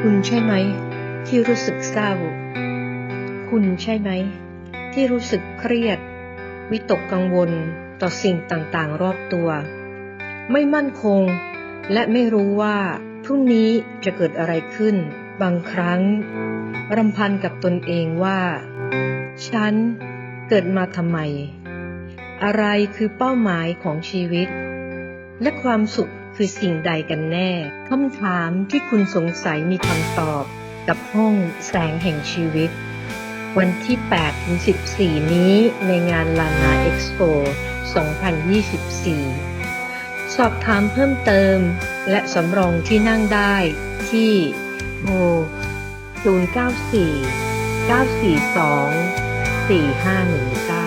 คุณใช่ไหม ที่รู้สึกเศร้า คุณใช่ไหม ที่รู้สึกเครียด วิตกกังวลต่อสิ่งต่างๆ รอบตัว ไม่มั่นคง และไม่รู้ว่าพรุ่งนี้จะเกิดอะไรขึ้น บางครั้งรำพันกับตนเองว่า ฉันเกิดมาทำไม อะไรคือเป้าหมายของชีวิต และความสุข คือสิ่งใดกันแน่คำถามที่คุณสงสัยมีคำตอบ กับห้องแสงแห่งชีวิต วันที่8-14 นี้ในงานลานาเอ็กซ์โป2024 สอบถามเพิ่มเติม และสำรองที่นั่งได้ที่โทร094 942 4519